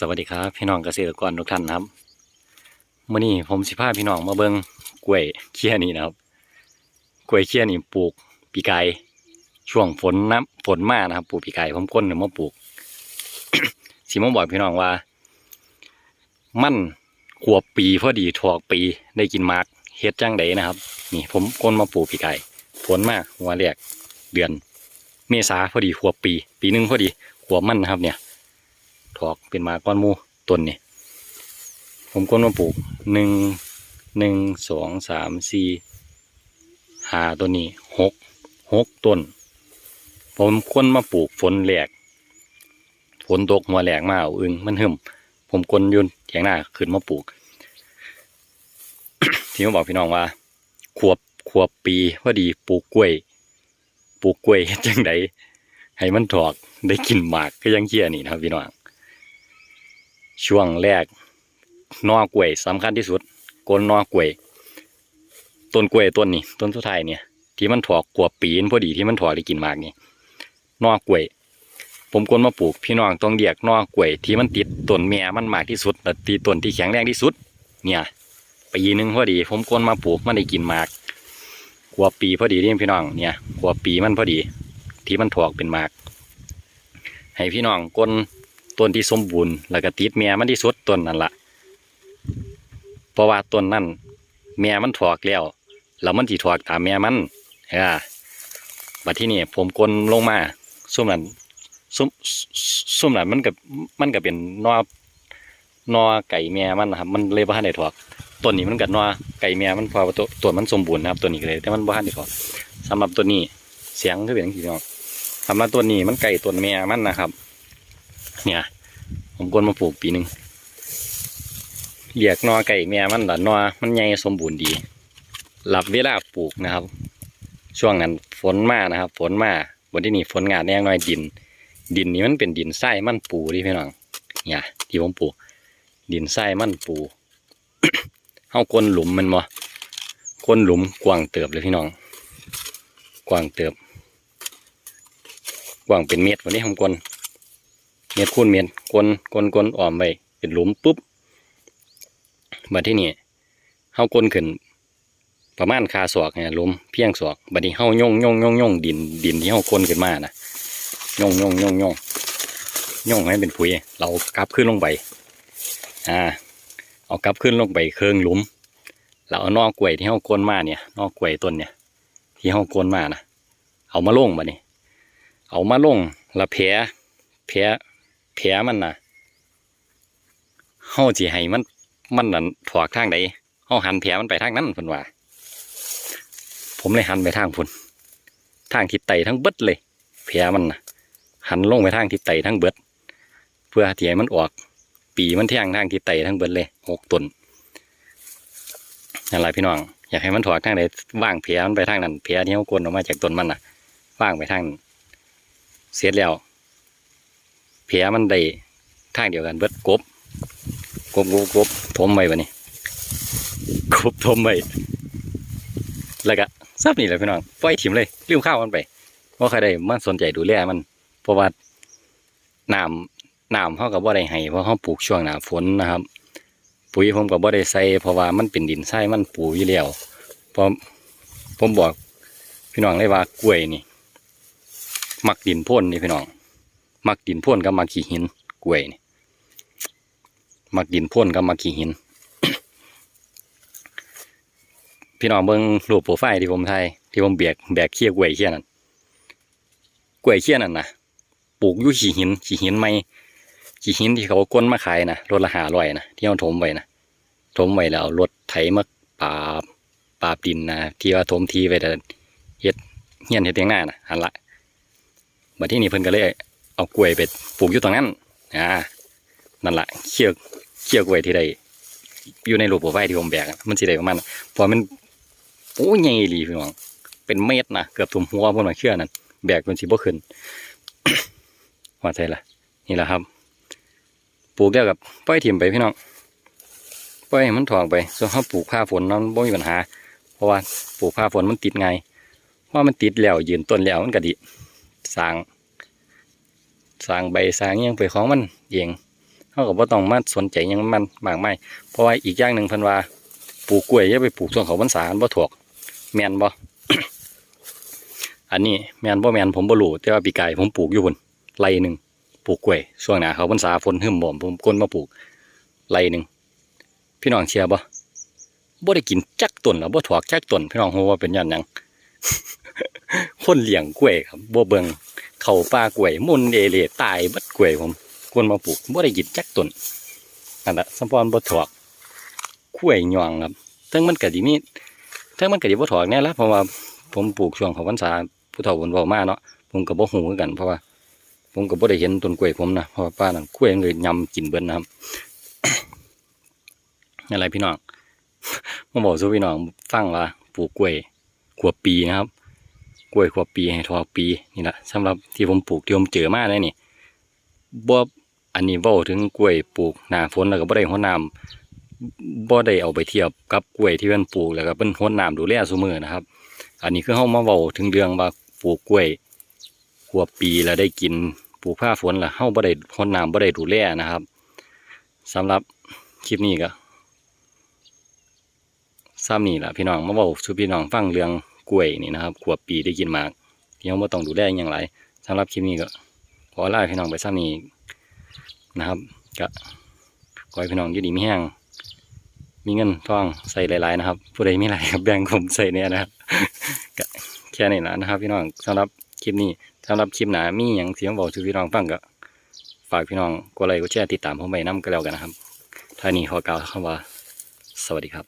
สวัสดีครับพี่น้องเกษตรกรทุกท่านนะครับมื่อนี้ผมสิพาพี่น้องมาเบิ่งกล้วยเคี้ยนี่นะครับกล้วยเคี้ยนี่ปลูกปีกายช่วงฝนน้ำฝนมานะครับปลูกปีกายผมก้นเนี่ยมาปลูกสิมาบอกพี่น้องว่า มั่นขวบปีพอดีถอกปีได้กินมากเฮ็ดจังไดนะครับ นี่ผมก้นมาปลูกปีกายฝนมากหัวแรกเดือน เมษาพอดีขวบปี ปีหนึ่งพอดีขวบมั่นนะครับเนี่ย ถอกเป็นหมาก้อนมูต้นนี่ผมก้นมาปลูกหนึ่งหนึ่งสองสามสี่หาต้นนี้หกหกต้น ผมก้นมาปลูกฝนแหลกฝนตกหัวแหลกมาเอาอึงมันหึมผมก้นยุนเถียงหน้าขึ้นมาปลูก ที่ผมบอกพี่น้องว่า ขวบขวบปีพอดีปลูกกล้วย ปลูกกล้วยจังไดให้มันถอกได้กินหมากก็ยังเชี่ยนี่นะพี่น้อง ช่วงแรกนอกล้วยสำคัญที่สุดโกนนอกล้วยต้นกล้วยต้นนี้ต้นสุดท้ายเนี่ย ที่มันถอกกวบปีนพอดีที่มันถอกได้กินมากนี่นอกล้วยผมกนมาปลูกพี่น้องต้องเรียกนอกล้วยที่มันติดต้นแม่มันมากที่สุดและตีต้นที่แข็งแรงที่สุด เนี่ยปีนึงพอดี ผมกนมาปลูกมันได้กินมากกวบปีพอดีนี่พี่น้องเนี่ยกวบปีมันพอดี ที่มันถอกเป็นมากให้พี่น้องกน ต้นที่สมบูรณ์แล้วก็ติดแม่มันที่สุดต้นนั่นละเพราะว่าต้นนั่นแม่มันถอกแล้วแล้วมันจีถอกตามแม่มันเอ่าบัดที่นี่ผมกลนลงมาซุ่มนั้นซุ่มซุ่มนั้นมันกับมันก็เป็นนอนอไก่แม่มันนะครับมันเลยบ่ทันได้ถอกต้นนี้มันกับนอไก่แม่มันพอตัวตัวมันสมบูรณ์นะครับตัวนี้เลยแต่มันบ่ทันได้ถอกสำหรับตัวนี้เสียงคือเป็นอย่างที่น้องสำหรับตัวนี้มันไก่ต้นแม่มันนะครับ เนี่ย ผมกนมาปลูกปีหนึ่งเรียกนอไก่แม่มันหละนอมันใหญ่สมบูรณ์ดี หลับเวลาปลูกนะครับ ช่วงนั้นฝนมานะครับ ฝนมาวันที่นี่ฝนงานแน่น้อยดิน ดินนี้มันเป็นดินทรายมันปูที่พี่น้องเนี่ยที่ผมปลูก ดินทรายมันปูเฮากลนหลุมมันบ่กลนหลุมกว้างเติบเลยพี่น้อง กว้างเติบ กว้างเป็นเมตรวันนี้ผมกลน เม็ดคูณเม็ดกลนกลนกลนอ้อมไปเป็นหลุมปุ๊บบัดที่นี่เฮากลนขึ้น ประมาณคาศอกเนี่ยหลุมเพียงศอกบัดนี้เฮาย่งย่งย่งย่งดินดินที่เฮากลขึ้นมานะย่งย่งย่งย่งย่งให้เป็นปุ๋ยเรากลับขึ้นลงไปอ่าเอากลับขึ้นลงไปเครื่องหลุมเราเอานอกกล้วยที่เฮากลนมาเนี่ย นอกกล้วยต้นเนี่ย ที่เฮากลนมานะเอามาลงบัดนี้ เอามาลงละแผลแผล แผลมันนะเฮาสิให้มัน มันนั่นถอกทางใดเฮาหันแผลมันไปทางนั้นเพิ่นว่า ผมเลยหันไปทางพุ่นทางทิศใต้ทั้งเบิดเลย แผลมันนะหันลงไปทางทิศใต้ทั้งเบิด เพื่อที่ให้มันออก ปีมันแทงทางทิศใต้ทั้งเบิดเลยหกต้นนั่นแหละพี่น้องอยากให้มันถอกทางใดว่างแผลมันไปทางนั้นแผลที่เฮากลนออกมาจากต้นมันน่ะว่างไปทางเสร็จแล้ว แผลมันได้ทางเดียวกันเบิดกบกบกบกบทมไว้บะนี่กบทมไว้แล้วก็ซับนี่แหละพี่น้องปล่อยถิ่มเลยลืมข้าวมันไปว่าใครได้มันสนใจดูแลมันเพราะว่าน้ำน้ำเขากับว่าได้ให้เพราะเขาปลูกช่วงหน้าฝนนะครับ ปุ๋ยผมกับว่าได้ใส่เพราะว่ามันเป็นดินทรายมันปูอยู่แล้วพราะผมบอกพี่น้องเลยว่ากล้วยนี่ มักดินพ่นนี่พี่น้อง มักดินพ่นกับมักขี้หินกล้วยนี่มักดินพ่นกับมักขี้หิน พี่น้องเบิ่งรูปโปรไฟล์ที่ผมถ่ายที่ผมแบกแบกเขี้ยกล้วยเขี้ยนั่นกล้วยเขี้ยนั่นนะปลูกอยู่ขี้หินขี้หินไม่ขี้หินที่เขาก้นมาขายนะรถละหาร้อยนะที่เขาถมไว้นะถมไว้แล้วรถไถมาปราบปราบดินนะที่ว่าถมทีไว้แต่เฮ็ดเฮียนเฮ็ดเตียงหน้านะหันละบัดที่นี่เพิ่นก็เลย เอากล้วยไปปลูกอยู่ตรงนั้นอ่านั่นแหละเขี้ยวเขี้ยวกล้วยที่ได้อยู่ในรูปโปรไฟที่ผมแบกมันสิได้ประมาณเพอมันโอ้ใหญ่อีหลีพี่น้องเป็นเม็ดนะเกือบถุมหัวพวกมันเชื่อนั่นแบกมันสิบ่ขึ้นว่าใจละนี่แหละครับ ปลูกแล้วกับปล่อยถิ่มไปพี่น้องปล่อยให้มันถอกไปส่วนเขาปลูกผ้าฝนนั้นบ่มีปัญหา เพราะว่าปลูกผ้าฝนมันติดไงายเพราะมันติดแล้วยืนต้นแล้วมันก็ดีสร้าง สร้างใบสร้างยังไปของมันเองเขาก็บ่ต้องมาสนใจยังมันมากมายเพราะว่าอีกอย่างหนึ่งพิ่นว่าปลูกกล้วยอย่าไปปลูกช่วงเขาพรรษาบ่ถูกแมนบ่อันนี้แมนบ่แมนผมบ่รู้แต่ว่าปีกายผมปลูกอยู่พันไรหนึ่งปลูกกล้วยช่วงหน้าเขาพรรษาฝนหึมบ่มผมก้นมาปลูกไรหนึ่งพี่น้องเชื่อบ่บ่ได้กินจักต้นแล้วบ่ถอกจักต้นพี่น้องฮู้ว่าเป็นย้อนยังคนเลี้ยงกล้วยครับบ่เบิ่ง เขาป่ากล้วยมุนเอเลตายบัดกล้วยผมก้นมาปลูกบ่ได้กินจักต้นนั่นแหละสมพรบ่ถอกกล้วยหย่องครับถึงมันก็สิมีถึงมันก็สิบ่ถอกแน่ละเพราะว่าผมปลูกช่วงเขาพรรษาผู้เฒ่าเพิ่นเว้ามาเนาะผมก็บ่ฮู้คือกันเพราะว่า ผมก็บ่ได้เห็นต้นกล้วยผมนะเพราะว่าป้านั่นกล้วยเลยยำกินเบิ่นนะครับอะไรพี่น้องมาบอกสู่พี่น้องฟังว่าปลูกกล้วยขวบปีนะครับ กล้วยขวบปีให้ทอปีนี่แหละสำหรับที่ผมปลูกที่ผมเจอมาเลยนี่บ่อันนี้เว้าถึงกล้วยปลูกหน้าฝนแล้วก็บ่ได้รดน้ำบ่ได้เอาไปเทียบกับกล้วยที่เพิ่นปลูกแล้วก็เพิ่นรดน้ำดูแลซุมือนะครับ อันนี้คือเฮามาเว้าถึงเรื่องว่าปลูกกล้วยขวบปีแล้วได้กินปลูกผ้าฝนแล้วเฮาบ่ได้รดน้ำบ่ได้ดูแลนะครับสำหรับคลิปนี้ก็ซ้ำนี่แหละพี่น้องมาบอกสู่พี่น้องฟังเรื่อง กล้วยนี่นะครับขวบปีได้กินมากที่เราไม่ต้องดูแลอย่างไรสำหรับคลิปนี้ก็ขอลาพี่น้องไปซ้ำนี้นะครับก็ขอให้พี่น้องยู่ดีมีแห้งมีเงินทองใส่หลายๆนะครับ ผู้ใดมีอะไรก็แบ่งผมใส่เนี่ยนะครับก็แค่นี้แหละนะครับ พี่น้องสำหรับคลิปนี้สำหรับคลิปหนามีอย่างเสียงบอกสู่พี่น้องฟังก็ฝากพี่น้องกดไลค์กดแชร์ติดตามผมไปน้ำก็แล้วกันนะครับท่านี้ขอกล่าวคำว่า สวัสดีครับ